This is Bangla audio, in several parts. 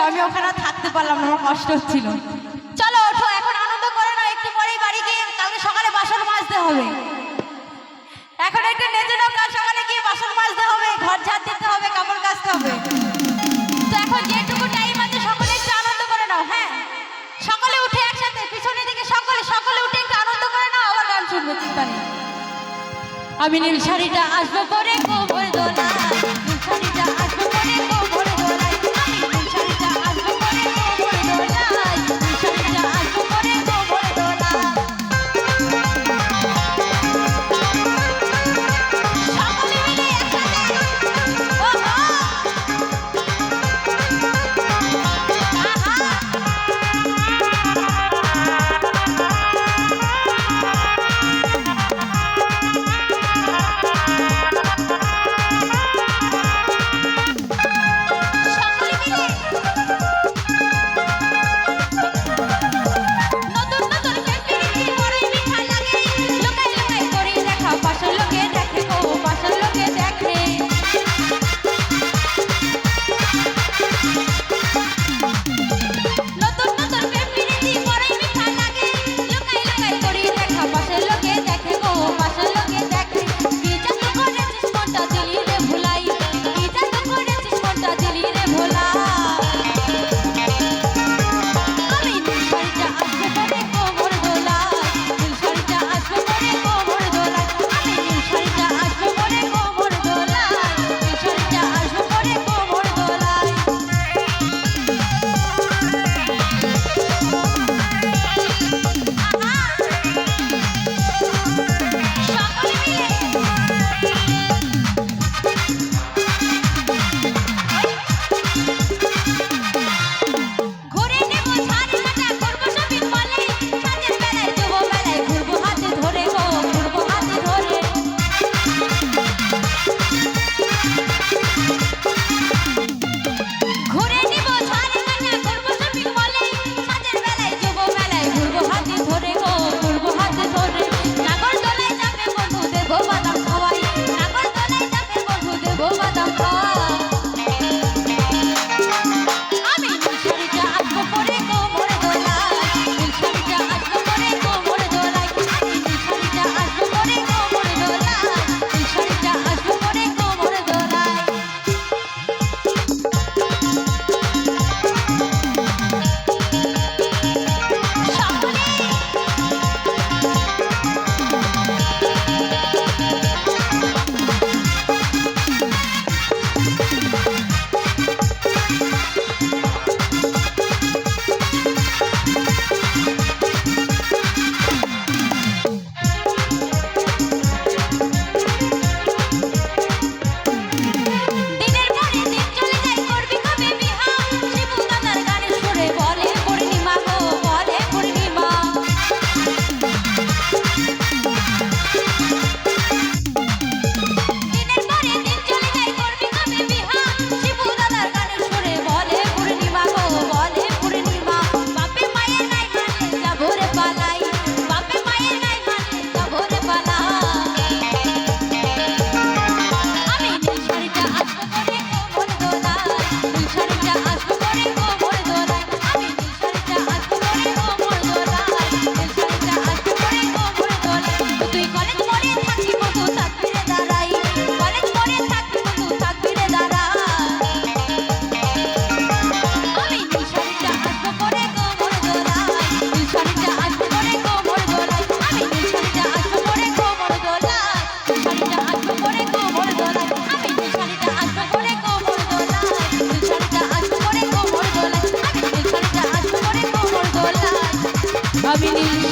পারলাম না, আমার কষ্ট হচ্ছিল। চলো, ওঠো, এখন আনন্দ করে না একটু পরেই বাড়ি গিয়ে কালকে সকালে বাসন মাজতে হবে। এখন একটু নেচে নাও, কাল সকালে গিয়ে বাসন মাজতে হবে, ঘর ঝাড় দিতে হবে, কাপড় কাচতে হবে। তো এখন যেটুকু টাইম আছে, সকলে একটু আনন্দ করে নাও হ্যাঁ? সকলে উঠে একসাথে, পিছনের দিকে সকলে সকলে উঠে একটু আনন্দ করে নাও, আবার গান শুনব চিন্তা নেই। আমি নীল শাড়িটা আসব পরে দোলা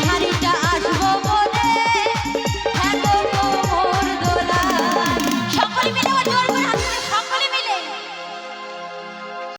শাড়িটা আসব।